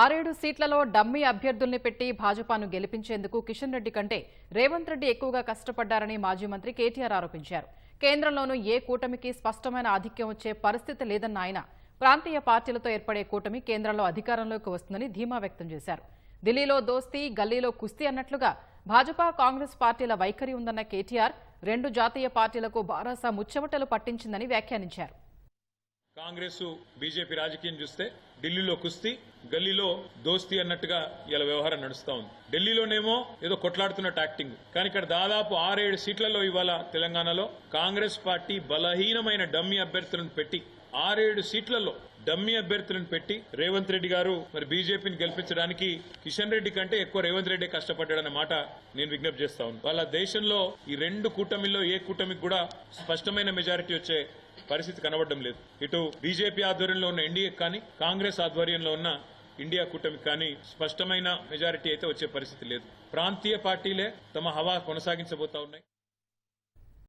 ఆరేడు సీట్లలో డమ్మీ అభ్యర్థుల్ని పెట్టి భాజపాను గెలిపించేందుకు కిషన్ రెడ్డి కంటే రేవంత్ రెడ్డి ఎక్కువగా కష్టపడ్డారని మాజీ మంత్రి కేటీఆర్ ఆరోపించారు. కేంద్రంలోనూ ఏ కూటమికి స్పష్టమైన ఆధిక్యం వచ్చే పరిస్థితి లేదన్న ఆయన ప్రాంతీయ పార్టీలతో ఏర్పడే కూటమి కేంద్రంలో అధికారంలోకి వస్తుందని ధీమా వ్యక్తం చేశారు. ఢిల్లీలో దోస్తీ గల్లీలో కుస్తీ అన్నట్లుగా భాజపా కాంగ్రెస్ పార్టీల వైఖరి ఉందన్న కేటీఆర్ రెండు జాతీయ పార్టీలకు బారాస ముచ్చమటలు పట్టించిందని వ్యాఖ్యానించారు. కాంగ్రెస్ బీజేపీ రాజకీయం చూస్తే ఢిల్లీలో కుస్తీ గల్లీలో దోస్తీ అన్నట్టుగా ఇలా వ్యవహారం నడుస్తా ఉంది. ఢిల్లీలోనేమో ఏదో కొట్లాడుతున్న టాక్టింగ్ కానీ ఇక్కడ దాదాపు ఆరేడు సీట్లలో ఇవాళ తెలంగాణలో కాంగ్రెస్ పార్టీ బలహీనమైన డమ్మీ అభ్యర్థులను పెట్టి ఆరేడు సీట్లలో డమ్మీ అభ్యర్థులను పెట్టి రేవంత్ రెడ్డి గారు మరి బీజేపీని గెలిపించడానికి కిషన్ రెడ్డి కంటే ఎక్కువ రేవంత్ రెడ్డి కష్టపడ్డాడన్న మాట నేను విజ్ఞప్తి చేస్తా ఉన్నాను వాళ్ళ దేశంలో ఈ రెండు కూటమిల్లో ఏ కూటమికి కూడా స్పష్టమైన మెజారిటీ వచ్చే పరిస్థితి కనబడడం లేదు. ఇటు బీజేపీ ఆధ్వర్యంలో ఉన్న ఎన్డీఏ కానీ కాంగ్రెస్ ఆధ్వర్యంలో ఉన్న ఇండియా కూటమికి కానీ స్పష్టమైన మెజారిటీ అయితే వచ్చే పరిస్థితి లేదు. ప్రాంతీయ పార్టీలే తమ హవా కొనసాగించబోతా ఉన్నాయి.